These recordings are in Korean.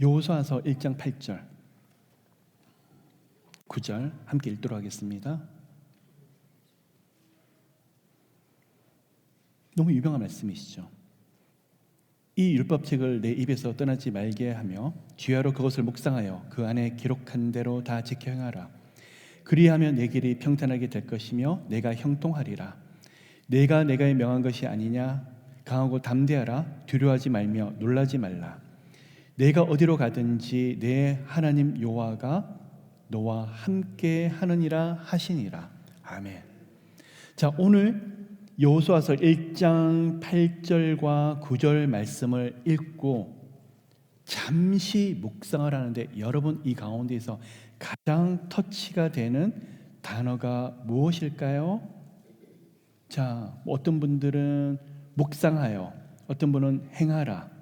여호수아서 1장 8절 9절 함께 읽도록 하겠습니다. 너무 유명한 말씀이시죠. 이 율법책을 내 입에서 떠나지 말게 하며 주야로 그것을 묵상하여 그 안에 기록한 대로 다 지켜 행하라. 그리하면 내 길이 평탄하게 될 것이며 내가 형통하리라. 내가 내가 명한 것이 아니냐 강하고 담대하라 두려워하지 말며 놀라지 말라. 내가 어디로 가든지 내 하나님 여호와가 너와 함께 하느니라 하시니라. 아멘. 자, 오늘 여호수아서 1장 8절과 9절 말씀을 읽고 잠시 묵상을 하는데 여러분 이 가운데서 가장 터치가 되는 단어가 무엇일까요? 자, 어떤 분들은 묵상하여, 어떤 분은 행하라.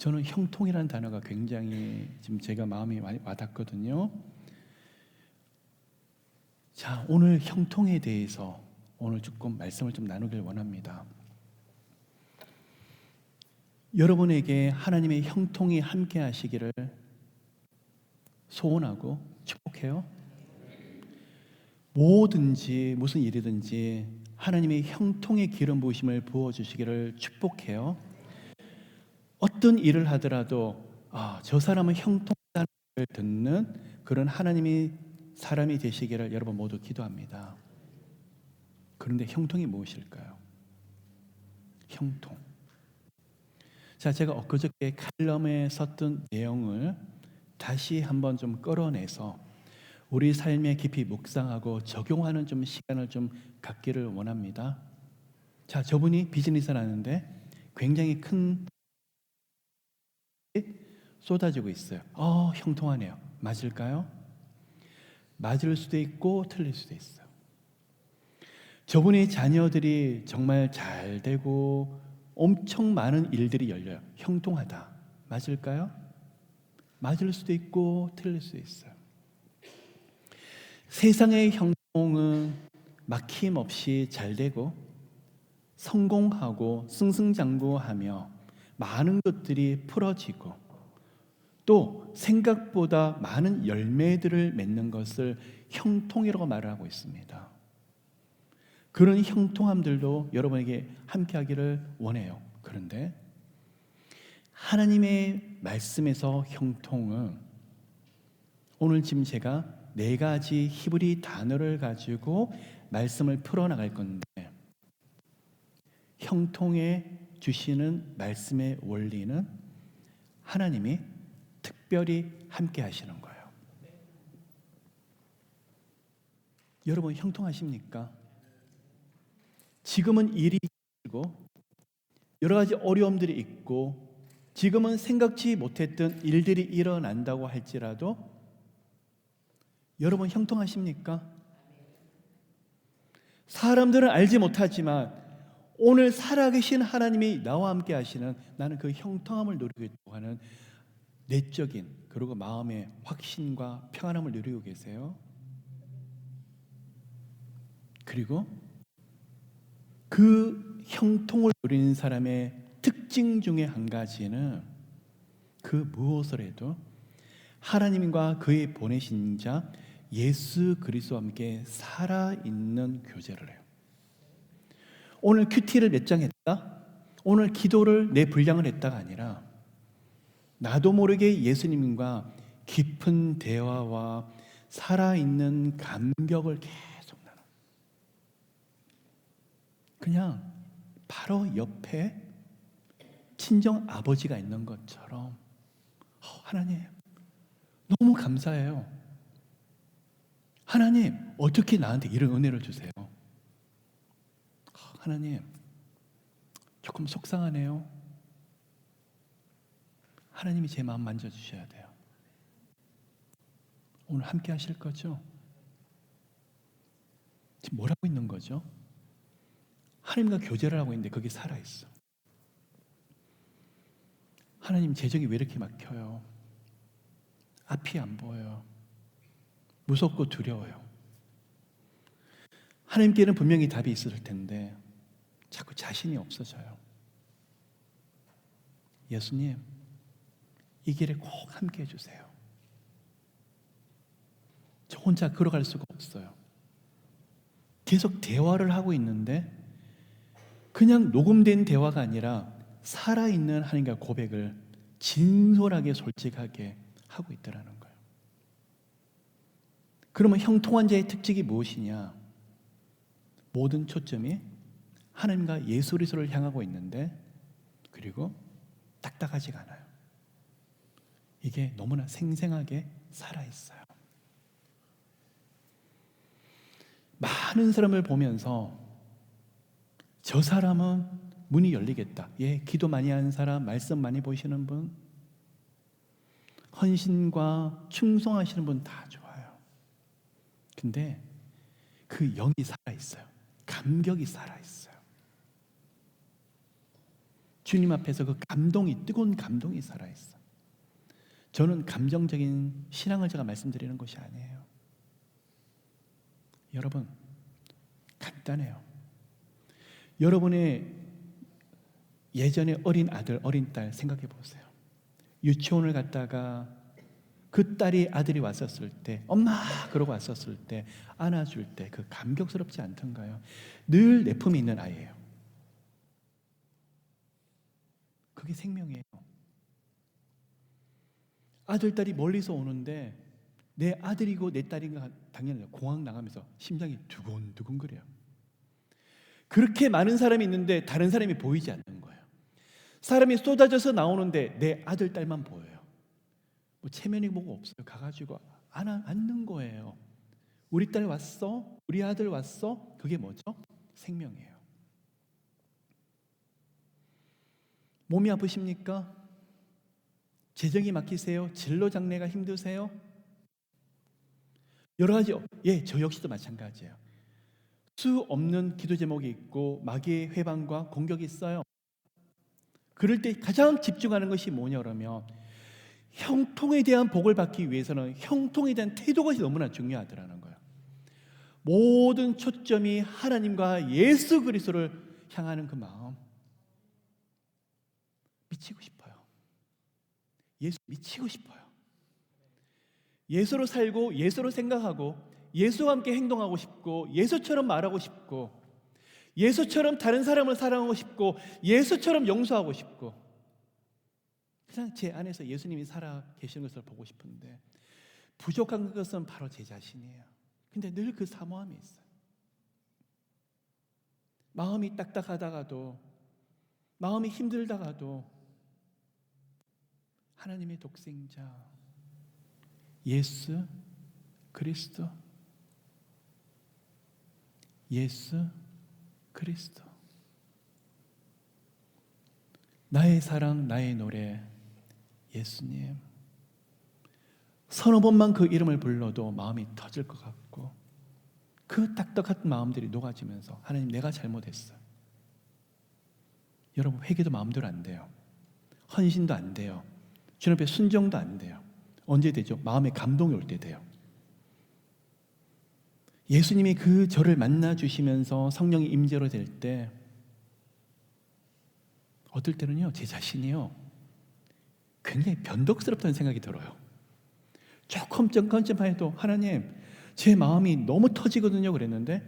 저는 형통이라는 단어가 굉장히 지금 제가 마음이 많이 와닿거든요. 자, 오늘 형통에 대해서 오늘 조금 말씀을 좀 나누길 원합니다. 여러분에게 하나님의 형통이 함께 하시기를 소원하고 축복해요. 뭐든지 무슨 일이든지 하나님의 형통의 기름 부으심을 부어 주시기를 축복해요. 어떤 일을 하더라도 아, 저 사람은 형통을 듣는 그런 하나님이 사람이 되시기를 여러분 모두 기도합니다. 그런데 형통이 무엇일까요? 형통. 자, 제가 엊그저께 칼럼에 썼던 내용을 다시 한번 좀 끌어내서 우리 삶에 깊이 묵상하고 적용하는 좀 시간을 좀 갖기를 원합니다. 자, 저분이 비즈니스를 하는데 굉장히 큰 쏟아지고 있어요. 어, 형통하네요. 맞을까요? 맞을 수도 있고 틀릴 수도 있어요. 저분의 자녀들이 정말 잘 되고 엄청 많은 일들이 열려요. 형통하다. 맞을까요? 맞을 수도 있고 틀릴 수도 있어요. 세상의 형통은 막힘 없이 잘 되고 성공하고 승승장구하며 많은 것들이 풀어지고 또 생각보다 많은 열매들을 맺는 것을 형통이라고 말을 하고 있습니다. 그런 형통함들도 여러분에게 함께 하기를 원해요. 그런데 하나님의 말씀에서 형통은 오늘 지금 제가 네 가지 히브리 단어를 가지고 말씀을 풀어나갈 건데 형통에 주시는 말씀의 원리는 하나님이 특별히 함께 하시는 거예요. 여러분 형통하십니까? 지금은 일이 있고 여러 가지 어려움들이 있고 지금은 생각지 못했던 일들이 일어난다고 할지라도 여러분 형통하십니까? 사람들은 알지 못하지만 오늘 살아계신 하나님이 나와 함께 하시는 나는 그 형통함을 누리고 하는 내적인 그리고 마음의 확신과 평안함을 누리고 계세요. 그리고 그 형통을 누리는 사람의 특징 중에 한 가지는 그 무엇을 해도 하나님과 그의 보내신 자 예수 그리스도와 함께 살아 있는 교제를 해요. 오늘 큐티를 몇 장 했다? 오늘 기도를 내 분량을 했다가 아니라 나도 모르게 예수님과 깊은 대화와 살아있는 감격을 계속 나눠. 그냥 바로 옆에 친정 아버지가 있는 것처럼 어, 하나님 너무 감사해요. 하나님 어떻게 나한테 이런 은혜를 주세요? 어, 하나님 조금 속상하네요. 하나님이 제 마음 만져주셔야 돼요. 오늘 함께 하실 거죠? 지금 뭘 하고 있는 거죠? 하나님과 교제를 하고 있는데 거기 살아있어. 하나님 재정이 왜 이렇게 막혀요? 앞이 안 보여요. 무섭고 두려워요. 하나님께는 분명히 답이 있을 텐데 자꾸 자신이 없어져요. 예수님, 이 길에 꼭 함께 해주세요. 저 혼자 걸어갈 수가 없어요. 계속 대화를 하고 있는데 그냥 녹음된 대화가 아니라 살아있는 하나님과 고백을 진솔하게 솔직하게 하고 있더라는 거예요. 그러면 형통한 자의 특징이 무엇이냐? 모든 초점이 하나님과 예수 그리스도를 향하고 있는데 그리고 딱딱하지가 않아요. 이게 너무나 생생하게 살아 있어요. 많은 사람을 보면서 저 사람은 문이 열리겠다. 예, 기도 많이 하는 사람, 말씀 많이 보시는 분, 헌신과 충성하시는 분 다 좋아요. 근데 그 영이 살아 있어요. 감격이 살아 있어요. 주님 앞에서 그 감동이 뜨거운 감동이 살아 있어. 저는 감정적인 신앙을 제가 말씀드리는 것이 아니에요. 여러분 간단해요. 여러분의 예전에 어린 아들, 어린 딸 생각해 보세요. 유치원을 갔다가 그 딸이 아들이 왔었을 때, 엄마 그러고 왔었을 때 안아줄 때 그 감격스럽지 않던가요? 늘 내품이 있는 아이예요. 그게 생명이에요. 아들 딸이 멀리서 오는데 내 아들이고 내 딸인가 당연히 공항 나가면서 심장이 두근두근 거려요. 그렇게 많은 사람이 있는데 다른 사람이 보이지 않는 거예요. 사람이 쏟아져서 나오는데 내 아들 딸만 보여요. 뭐 체면이 뭐가 없어요. 가가지고 안아 앉는 거예요. 우리 딸 왔어, 우리 아들 왔어. 그게 뭐죠? 생명이에요. 몸이 아프십니까? 재정이 막히세요? 진로 장래가 힘드세요? 여러 가지 예, 저 역시도 마찬가지예요. 수 없는 기도 제목이 있고 마귀의 회방과 공격이 있어요. 그럴 때 가장 집중하는 것이 뭐냐 그러면 형통에 대한 복을 받기 위해서는 형통에 대한 태도가 너무나 중요하더라는 거예요. 모든 초점이 하나님과 예수 그리스도를 향하는 그 마음 미치고 싶어요. 예수 미치고 싶어요. 예수로 살고 예수로 생각하고 예수와 함께 행동하고 싶고 예수처럼 말하고 싶고 예수처럼 다른 사람을 사랑하고 싶고 예수처럼 용서하고 싶고 그냥 제 안에서 예수님이 살아 계시는 것을 보고 싶은데 부족한 것은 바로 제 자신이에요. 근데 늘 그 사모함이 있어요. 마음이 딱딱하다가도 마음이 힘들다가도 하나님의 독생자 예수 그리스도 예수 그리스도. 나의 사랑 나의 노래 예수님. 서너 번만 그 이름을 불러도 마음이 터질 것 같고 그 딱딱한 마음들이 녹아지면서 하나님 내가 잘못했어. 여러분 회개도 마음대로 안 돼요. 헌신도 안 돼요 주님 앞에 순종도 안 돼요 언제 되죠? 마음에 감동이 올 때 돼요 예수님이 그 저를 만나 주시면서 성령이 임재로 될 때 어떨 때는요 제 자신이요 굉장히 변덕스럽다는 생각이 들어요. 조금 점검점 해도 하나님 제 마음이 너무 터지거든요 그랬는데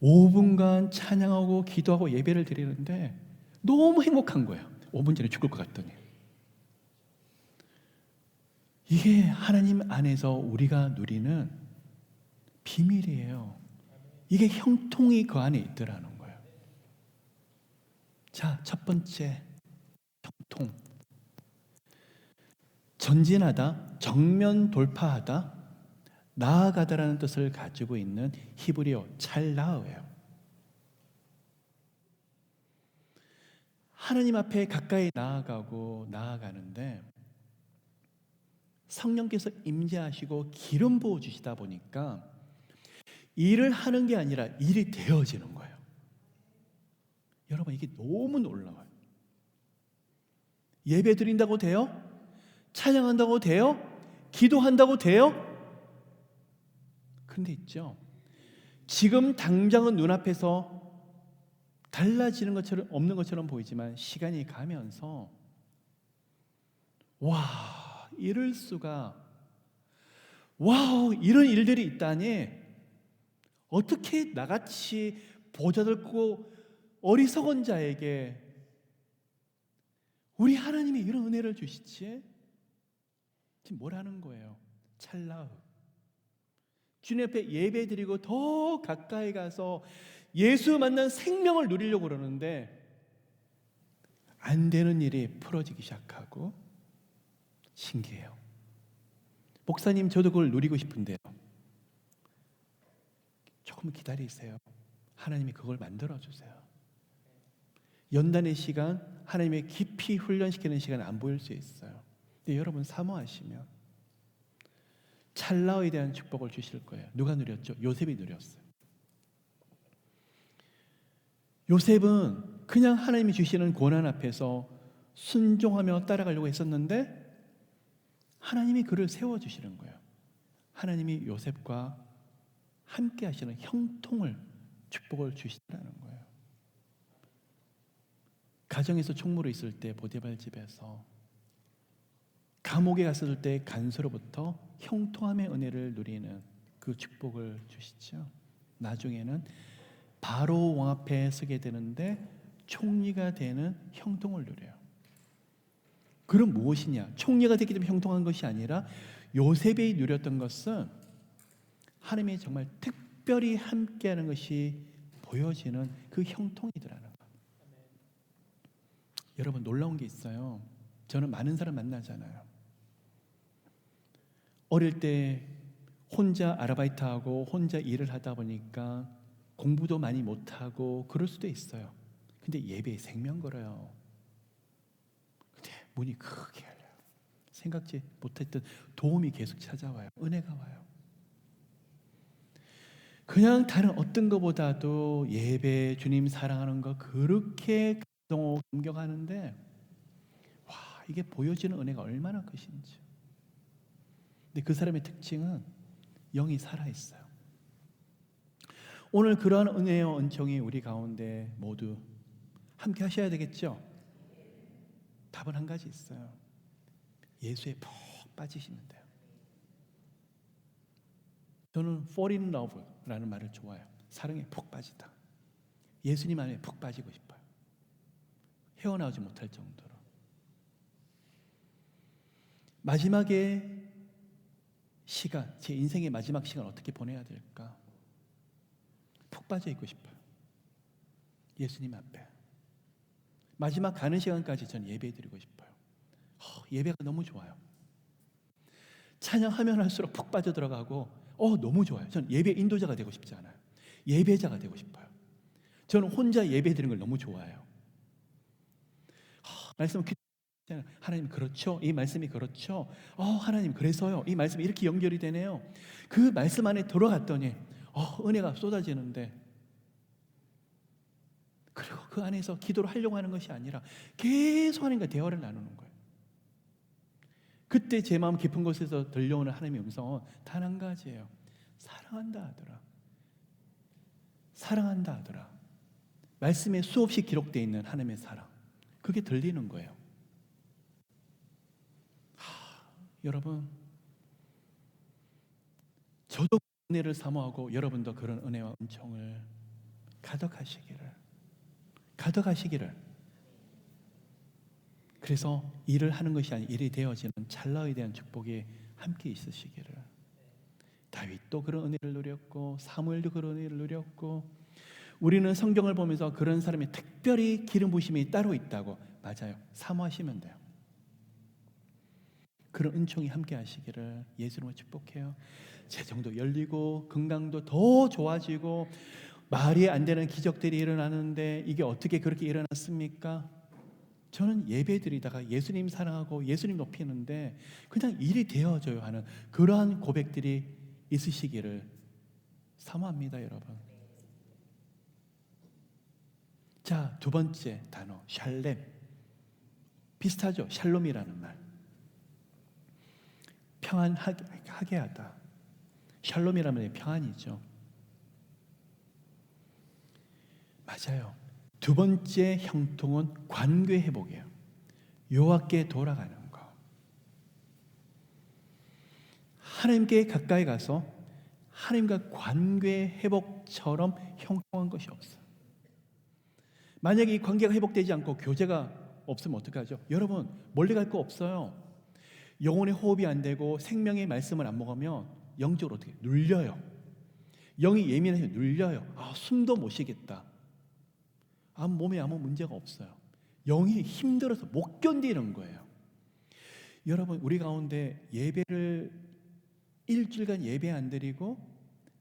5분간 찬양하고 기도하고 예배를 드리는데 너무 행복한 거예요. 5분 전에 죽을 것 같더니 이게 하나님 안에서 우리가 누리는 비밀이에요. 이게 형통이 그 안에 있더라는 거예요. 자, 첫 번째 형통. 전진하다, 정면 돌파하다, 나아가다라는 뜻을 가지고 있는 히브리어 찰나어예요. 하나님 앞에 가까이 나아가고 나아가는데 성령께서 임재하시고 기름 부어 주시다 보니까 일을 하는 게 아니라 일이 되어지는 거예요. 여러분 이게 너무 놀라워요. 예배 드린다고 돼요? 찬양한다고 돼요? 기도한다고 돼요? 그런데 있죠. 지금 당장은 눈앞에서 달라지는 것처럼 없는 것처럼 보이지만 시간이 가면서 와, 이럴 수가. 와우, 이런 일들이 있다니. 어떻게 나같이 보자들고 어리석은 자에게 우리 하나님이 이런 은혜를 주시지? 지금 뭘 하는 거예요? 찰나의. 주님 앞에 예배 드리고 더 가까이 가서 예수 만난 생명을 누리려고 그러는데 안 되는 일이 풀어지기 시작하고 신기해요. 목사님 저도 그걸 누리고 싶은데요. 조금 기다리세요. 하나님이 그걸 만들어 주세요. 연단의 시간, 하나님의 깊이 훈련시키는 시간 안 보일 수 있어요. 근데 여러분 사모하시면 찰나에 대한 축복을 주실 거예요. 누가 누렸죠? 요셉이 누렸어요. 요셉은 그냥 하나님이 주시는 고난 앞에서 순종하며 따라가려고 했었는데 하나님이 그를 세워 주시는 거예요. 하나님이 요셉과 함께 하시는 형통을 축복을 주시다는 거예요. 가정에서 총무로 있을 때 보디발 집에서 감옥에 갔을 때 간수로부터 형통함의 은혜를 누리는 그 축복을 주시죠. 나중에는 바로 왕 앞에 서게 되는데 총리가 되는 형통을 누려요. 그럼 무엇이냐? 총리가 됐기 때문에 형통한 것이 아니라 요셉이 누렸던 것은 하나님이 정말 특별히 함께하는 것이 보여지는 그 형통이더라는 거. 여러분 놀라운 게 있어요. 저는 많은 사람 만나잖아요. 어릴 때 혼자 아르바이트하고 혼자 일을 하다 보니까 공부도 많이 못하고 그럴 수도 있어요. 근데 예배에 생명 걸어요. 문이 크게 열려요. 생각지 못했던 도움이 계속 찾아와요. 은혜가 와요. 그냥 다른 어떤 것보다도 예배, 주님 사랑하는 거 그렇게 감동하고 감격하는데 와 이게 보여지는 은혜가 얼마나 크신지. 근데 그 사람의 특징은 영이 살아 있어요. 오늘 그러한 은혜와 은총이 우리 가운데 모두 함께 하셔야 되겠죠? 답은 한 가지 있어요. 예수에 푹 빠지시면 돼요. 저는 fall in love라는 말을 좋아해요. 사랑에 푹 빠지다. 예수님 안에 푹 빠지고 싶어요. 헤어나오지 못할 정도로. 마지막에 시간, 제 인생의 마지막 시간 어떻게 보내야 될까? 푹 빠져 있고 싶어요. 예수님 앞에. 마지막 가는 시간까지 전 예배 드리고 싶어요. 어, 예배가 너무 좋아요. 찬양하면 할수록 푹 빠져 들어가고, 어, 너무 좋아요. 전 예배 인도자가 되고 싶지 않아요. 예배자가 되고 싶어요. 저는 혼자 예배 드리는 걸 너무 좋아해요. 어, 말씀 기 하나님 그렇죠. 이 말씀이 그렇죠. 어, 하나님 그래서요. 이 말씀이 이렇게 연결이 되네요. 그 말씀 안에 들어갔더니 어, 은혜가 쏟아지는데 그리고 그 안에서 기도를 하려고 하는 것이 아니라 계속 하나님과 대화를 나누는 거예요. 그때 제 마음 깊은 곳에서 들려오는 하나님의 음성은 단 한 가지예요. 사랑한다 하더라. 사랑한다 하더라. 말씀에 수없이 기록되어 있는 하나님의 사랑. 그게 들리는 거예요. 여러분, 저도 은혜를 사모하고 여러분도 그런 은혜와 은총을 가득하시기를, 가득하시기를. 그래서 일을 하는 것이 아닌 일이 되어지는 찰나에 대한 축복이 함께 있으시기를. 다윗도 그런 은혜를 누렸고 사무엘도 그런 은혜를 누렸고 우리는 성경을 보면서 그런 사람이 특별히 기름 부심이 따로 있다고 맞아요. 사모하시면 돼요. 그런 은총이 함께 하시기를 예수님을 축복해요. 재정도 열리고 건강도 더 좋아지고 말이 안 되는 기적들이 일어나는데 이게 어떻게 그렇게 일어났습니까? 저는 예배 드리다가 예수님 사랑하고 예수님 높이는데 그냥 일이 되어져요 하는 그러한 고백들이 있으시기를 사모합니다, 여러분. 자, 두 번째 단어, 샬렘. 비슷하죠? 샬롬이라는 말. 평안하게 하다. 샬롬이라면 평안이죠. 맞아요. 두 번째 형통은 관계 회복이에요. 여호와께 돌아가는 거. 하나님께 가까이 가서 하나님과 관계 회복처럼 형통한 것이 없어요. 만약에 이 관계가 회복되지 않고 교제가 없으면 어떡하죠? 여러분 멀리 갈 거 없어요. 영혼의 호흡이 안 되고 생명의 말씀을 안 먹으면 영적으로 어떻게 눌려요. 영이 예민해서 눌려요. 아 숨도 못 쉬겠다. 아 몸에 아무 문제가 없어요. 영이 힘들어서 못 견디는 거예요. 여러분 우리 가운데 예배를 일주일간 예배 안 드리고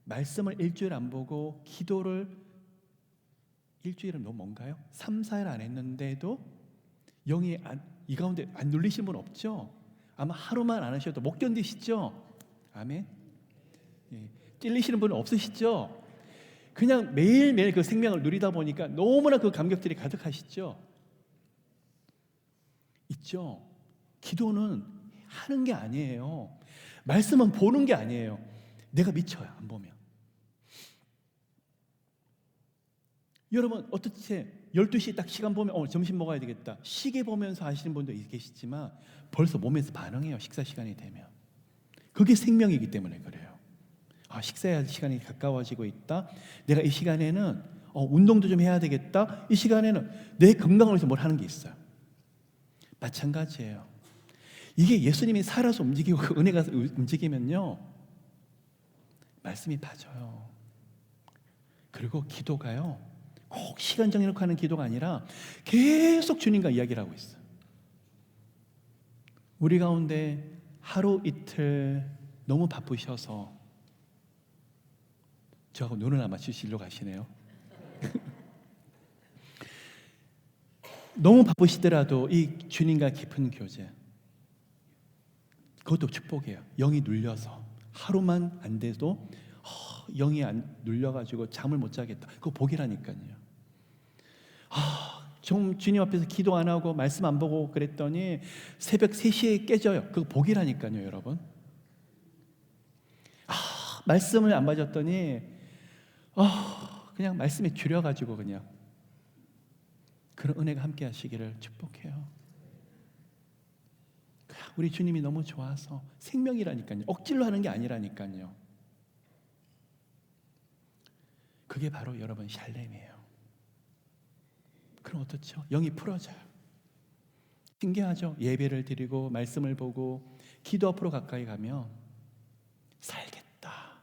말씀을 일주일 안 보고 기도를 일주일은 너무 뭔가요? 3, 4일 안 했는데도 영이 안, 이 가운데 안 눌리신 분 없죠? 아마 하루만 안 하셔도 못 견디시죠? 아멘. 예. 찔리시는 분은 없으시죠? 그냥 매일매일 그 생명을 누리다 보니까 너무나 그 감격들이 가득하시죠? 있죠? 기도는 하는 게 아니에요. 말씀은 보는 게 아니에요. 내가 미쳐요, 안 보면. 여러분, 어떻게 12시 딱 시간 보면 어, 점심 먹어야 되겠다. 시계 보면서 하시는 분도 계시지만 벌써 몸에서 반응해요. 식사 시간이 되면. 그게 생명이기 때문에 그래요. 아, 식사할 시간이 가까워지고 있다. 내가 이 시간에는 어, 운동도 좀 해야 되겠다. 이 시간에는 내 건강을 위해서 뭘 하는 게 있어요. 마찬가지예요. 이게 예수님이 살아서 움직이고 그 은혜가 움직이면요. 말씀이 빠져요. 그리고 기도가요. 꼭 시간 정해놓고 하는 기도가 아니라 계속 주님과 이야기를 하고 있어요. 우리 가운데 하루 이틀 너무 바쁘셔서 저하고 눈을 안 맞추시려고 가시네요. 너무 바쁘시더라도 이 주님과 깊은 교제 그것도 축복이에요. 영이 눌려서 하루만 안 돼도 어, 영이 안 눌려가지고 잠을 못 자겠다. 그거 복이라니까요. 아, 좀 주님 앞에서 기도 안 하고 말씀 안 보고 그랬더니 새벽 3시에 깨져요. 그거 복이라니까요, 여러분. 아, 말씀을 안 맞았더니 아, 그냥 말씀에 줄여가지고 그냥 그런 은혜가 함께 하시기를 축복해요. 우리 주님이 너무 좋아서 생명이라니까요. 억지로 하는 게 아니라니까요. 그게 바로 여러분 샬렘이에요. 그럼 어떻죠? 영이 풀어져요. 신기하죠? 예배를 드리고 말씀을 보고 기도 앞으로 가까이 가면 살겠다.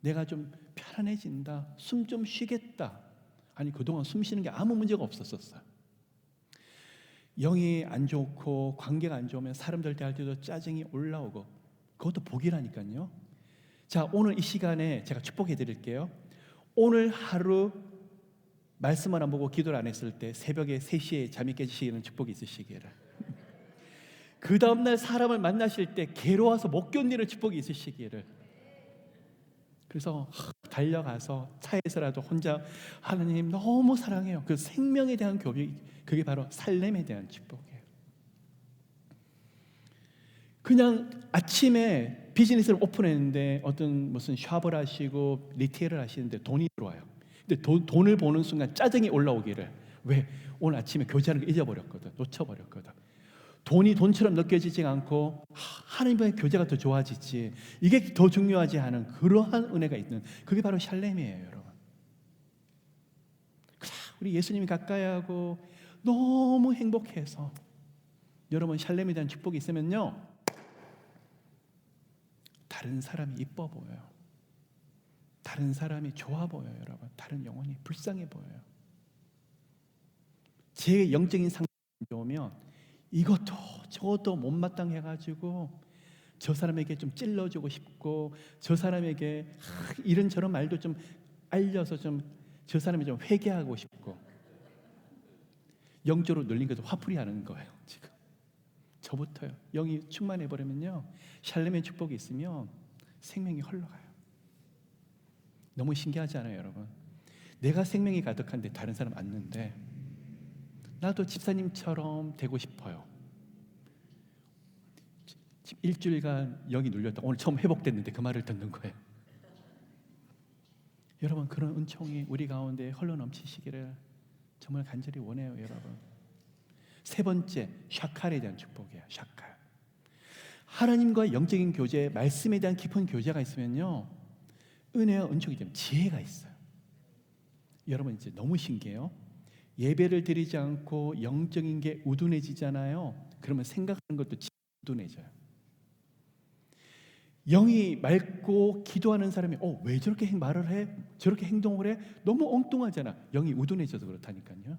내가 좀 편안해진다. 숨 좀 쉬겠다. 아니 그동안 숨 쉬는 게 아무 문제가 없었었어요. 영이 안 좋고 관계가 안 좋으면 사람들 대할 때도 짜증이 올라오고 그것도 복이라니까요. 자, 오늘 이 시간에 제가 축복해 드릴게요. 오늘 하루 말씀을 안 보고 기도를 안 했을 때 새벽에 3시에 잠이 깨지시는 축복이 있으시기를. 그 다음날 사람을 만나실 때 괴로워서 못 견디는 축복이 있으시기를. 그래서 달려가서 차에서라도 혼자 하나님 너무 사랑해요. 그 생명에 대한 교비 그게 바로 살렘에 대한 축복이에요. 그냥 아침에 비즈니스를 오픈했는데 어떤 무슨 샵을 하시고 리테일을 하시는데 돈이 들어와요. 근데 도, 돈을 보는 순간 짜증이 올라오기를 왜 오늘 아침에 교제하는 거 잊어버렸거든, 놓쳐버렸거든. 돈이 돈처럼 느껴지지 않고 하나님과의 교제가 더 좋아지지 이게 더 중요하지 않은 그러한 은혜가 있는 그게 바로 샬렘이에요, 여러분. 우리 예수님이 가까이 하고 너무 행복해서 여러분 샬렘에 대한 축복이 있으면요 다른 사람이 이뻐 보여요. 다른 사람이 좋아 보여요, 여러분. 다른 영혼이 불쌍해 보여요. 제 영적인 상태가 좋으면 이것도 저것도 못마땅해 가지고 저 사람에게 좀 찔러주고 싶고 저 사람에게 이런 저런 말도 좀 알려서 좀 저 사람이 좀 회개하고 싶고. 영적으로 눌린 것도 화풀이 하는 거예요 지금. 저부터요. 영이 충만해 버리면요. 샬렘의 축복이 있으면 생명이 흘러가요. 너무 신기하지 않아요 여러분? 내가 생명이 가득한데 다른 사람 안는데 나도 집사님처럼 되고 싶어요. 일주일간 영이 눌렸다. 오늘 처음 회복됐는데 그 말을 듣는 거예요. 여러분 그런 은총이 우리 가운데 흘러 넘치시기를 정말 간절히 원해요, 여러분. 세 번째 샤칼에 대한 축복이에요. 샤칼. 하나님과 영적인 교제, 말씀에 대한 깊은 교제가 있으면요. 은혜와 은총이 되면 지혜가 있어요. 여러분 이제 너무 신기해요. 예배를 드리지 않고 영적인 게 우둔해지잖아요. 그러면 생각하는 것도 우둔해져요. 영이 맑고 기도하는 사람이 어, 왜 저렇게 행- 말을 해? 저렇게 행동을 해? 너무 엉뚱하잖아. 영이 우둔해져서 그렇다니까요.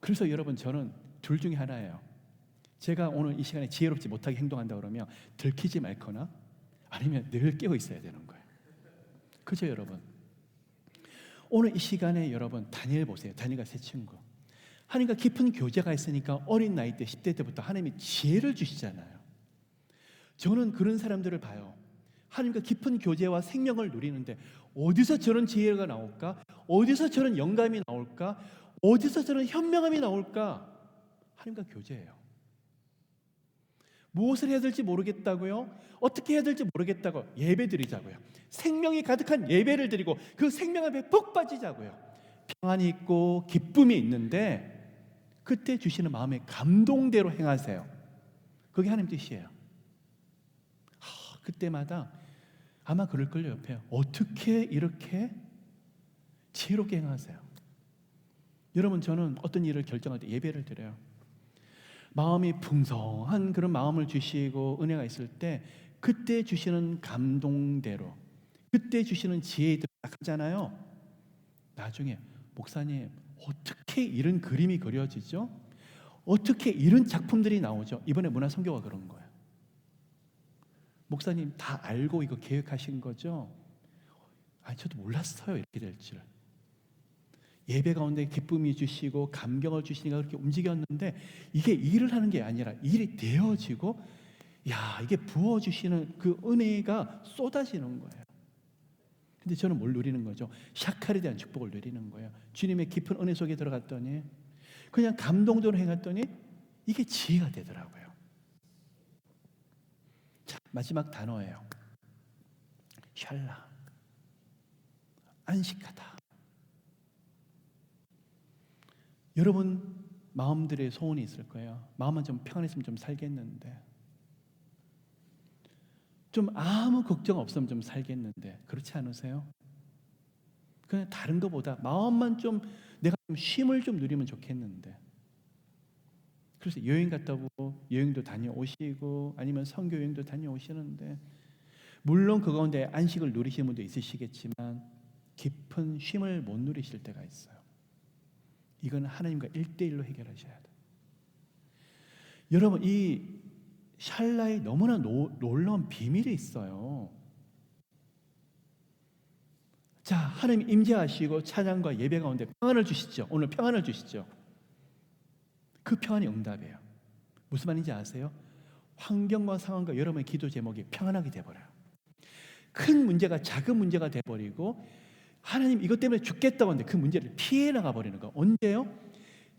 그래서 여러분 저는 둘 중에 하나예요. 제가 오늘 이 시간에 지혜롭지 못하게 행동한다 그러면 들키지 말거나 아니면 늘 깨어 있어야 되는 거예요. 그죠 여러분? 오늘 이 시간에 여러분 다니엘 보세요. 다니엘과 새 친구. 하나님과 깊은 교제가 있으니까 어린 나이 때 10대 때부터 하나님이 지혜를 주시잖아요. 저는 그런 사람들을 봐요. 하나님과 깊은 교제와 생명을 누리는데 어디서 저런 지혜가 나올까? 어디서 저런 영감이 나올까? 어디서 저런 현명함이 나올까? 하나님과 교제예요. 무엇을 해야 될지 모르겠다고요? 어떻게 해야 될지 모르겠다고 예배 드리자고요. 생명이 가득한 예배를 드리고 그 생명 앞에 푹 빠지자고요. 평안이 있고 기쁨이 있는데 그때 주시는 마음의 감동대로 행하세요. 그게 하나님 뜻이에요. 하, 그때마다 아마 그럴 걸요 옆에 어떻게 이렇게 지혜롭게 행하세요. 여러분 저는 어떤 일을 결정할 때 예배를 드려요. 마음이 풍성한 그런 마음을 주시고 은혜가 있을 때 그때 주시는 감동대로 그때 주시는 지혜대로 하잖아요. 나중에 목사님 어떻게 이런 그림이 그려지죠? 어떻게 이런 작품들이 나오죠? 이번에 문화 선교가 그런 거예요. 목사님 다 알고 이거 계획하신 거죠? 아니 저도 몰랐어요 이렇게 될 줄. 예배 가운데 기쁨이 주시고 감격을 주시니까 그렇게 움직였는데 이게 일을 하는 게 아니라 일이 되어지고 야 이게 부어 주시는 그 은혜가 쏟아지는 거예요. 근데 저는 뭘 누리는 거죠? 샤칼에 대한 축복을 누리는 거예요. 주님의 깊은 은혜 속에 들어갔더니 그냥 감동적으로 행했더니 이게 지혜가 되더라고요. 자 마지막 단어예요. 샬라 안식하다. 여러분 마음들의 소원이 있을 거예요. 마음만 좀 평안했으면 좀 살겠는데. 좀 아무 걱정 없으면 좀 살겠는데. 그렇지 않으세요? 그냥 다른 것보다 마음만 좀 내가 좀 쉼을 좀 누리면 좋겠는데. 그래서 여행 갔다 오고 여행도 다녀오시고 아니면 선교 여행도 다녀오시는데 물론 그 가운데 안식을 누리시는 분도 있으시겠지만 깊은 쉼을 못 누리실 때가 있어요. 이건 하나님과 일대일로 해결하셔야 돼. 여러분 이 샬라에 너무나 노, 놀라운 비밀이 있어요. 자, 하나님 임재하시고 찬양과 예배 가운데 평안을 주시죠. 오늘 평안을 주시죠. 그 평안이 응답이에요. 무슨 말인지 아세요? 환경과 상황과 여러분의 기도 제목이 평안하게 돼버려요. 큰 문제가 작은 문제가 돼버리고 하나님 이것 때문에 죽겠다고 하는데 그 문제를 피해 나가 버리는 거. 언제요?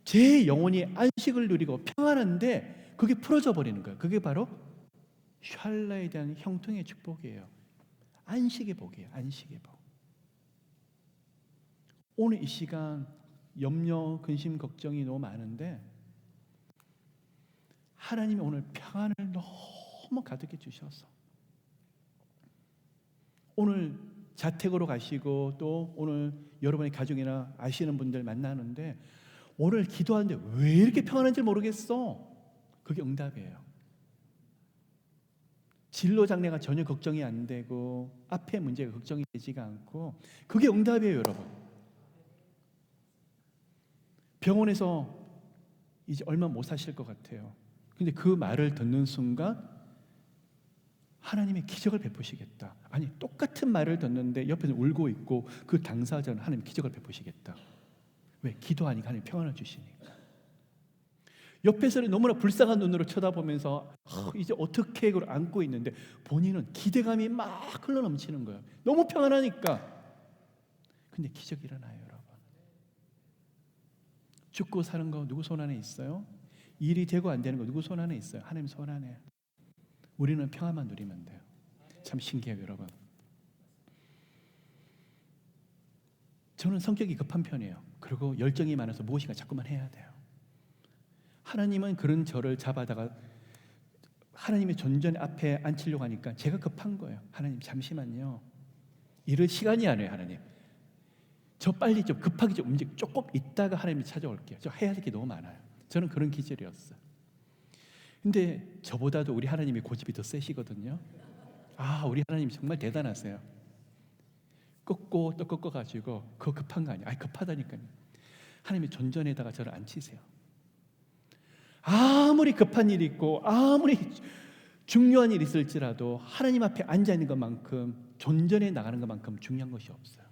제 영혼이 안식을 누리고 평안한데 그게 풀어져 버리는 거예요. 그게 바로 샬라에 대한 형통의 축복이에요. 안식의 복이에요. 안식의 복. 오늘 이 시간 염려, 근심, 걱정이 너무 많은데 하나님이 오늘 평안을 너무 가득해 주셔서 오늘 자택으로 가시고 또 오늘 여러분의 가족이나 아시는 분들 만나는데 오늘 기도하는데 왜 이렇게 평안한지 모르겠어. 그게 응답이에요. 진로 장래가 전혀 걱정이 안 되고 앞에 문제가 걱정이 되지가 않고 그게 응답이에요, 여러분. 병원에서 이제 얼마 못 사실 것 같아요. 근데 그 말을 듣는 순간 하나님의 기적을 베푸시겠다. 아니 똑같은 말을 듣는데 옆에서 울고 있고 그 당사자는 하나님 기적을 베푸시겠다. 왜? 기도하니까 하나님 평안을 주시니까. 옆에서는 너무나 불쌍한 눈으로 쳐다보면서 아, 이제 어떻게 그걸 안고 있는데 본인은 기대감이 막 흘러 넘치는 거예요. 너무 평안하니까. 근데 기적이 일어나요, 여러분. 죽고 사는 거 누구 손 안에 있어요? 일이 되고 안 되는 거 누구 손 안에 있어요? 하나님 손 안에. 우리는 평안만 누리면 돼요. 참 신기해요, 여러분. 저는 성격이 급한 편이에요. 그리고 열정이 많아서 무엇인가 자꾸만 해야 돼요. 하나님은 그런 저를 잡아다가 하나님의 존전 앞에 앉히려고 하니까 제가 급한 거예요. 하나님 잠시만요. 이럴 시간이 아니에요, 하나님. 저 빨리 좀 급하게 좀 움직. 조금 있다가 하나님이 찾아올게요. 저 해야 될 게 너무 많아요. 저는 그런 기절이었어요. 근데 저보다도 우리 하나님이 고집이 더 세시거든요. 아, 우리 하나님 정말 대단하세요. 꺾고 또 꺾어가지고 그거 급한 거 아니에요. 아니 급하다니까요. 하나님의 존전에다가 저를 앉히세요. 아무리 급한 일이 있고 아무리 중요한 일이 있을지라도 하나님 앞에 앉아 있는 것만큼 존전에 나가는 것만큼 중요한 것이 없어요.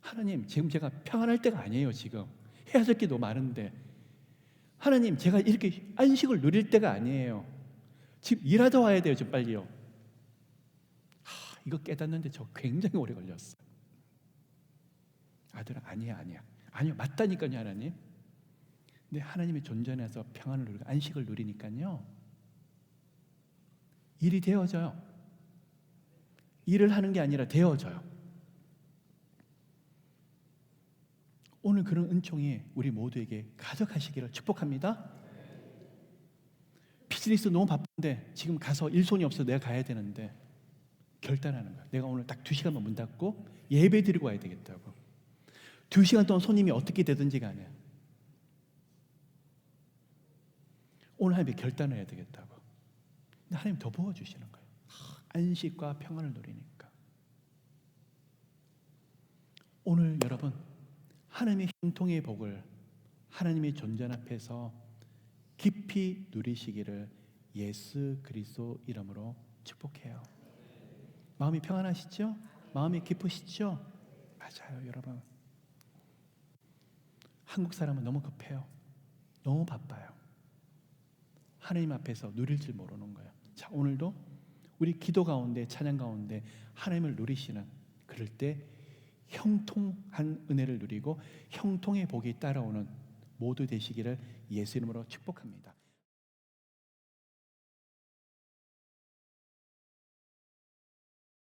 하나님 지금 제가 평안할 때가 아니에요 지금 해야 될 게 너무 많은데 하나님 제가 이렇게 안식을 누릴 때가 아니에요. 지금 일하다 와야 돼요 좀 빨리요. 하, 이거 깨닫는데 저 굉장히 오래 걸렸어요. 아들아 아니야 아니야. 아니요 맞다니까요 하나님. 근데 하나님의 존전에서 평안을 누리고 안식을 누리니까요. 일이 되어져요. 일을 하는 게 아니라 되어져요 오늘 그런 은총이 우리 모두에게 가득하시기를 축복합니다. 비즈니스 너무 바쁜데 지금 가서 일손이 없어 내가 가야 되는데 결단하는 거야. 내가 오늘 딱 두 시간만 문 닫고 예배 드리고 와야 되겠다고. 두 시간 동안 손님이 어떻게 되든지 간에 오늘 하나님의 결단을 해야 되겠다고. 근데 하나님 더 부어주시는 거예요. 안식과 평안을 누리니까. 오늘 여러분 하나님의 형통의 복을 하나님의 존전 앞에서 깊이 누리시기를 예수 그리스도 이름으로 축복해요. 마음이 평안하시죠? 마음이 기쁘시죠? 맞아요, 여러분. 한국 사람은 너무 급해요. 너무 바빠요. 하나님 앞에서 누릴 줄 모르는 거예요. 자, 오늘도 우리 기도 가운데 찬양 가운데 하나님을 누리시는 그럴 때 형통한 은혜를 누리고 형통의 복이 따라오는 모두 되시기를 예수 이름으로 축복합니다.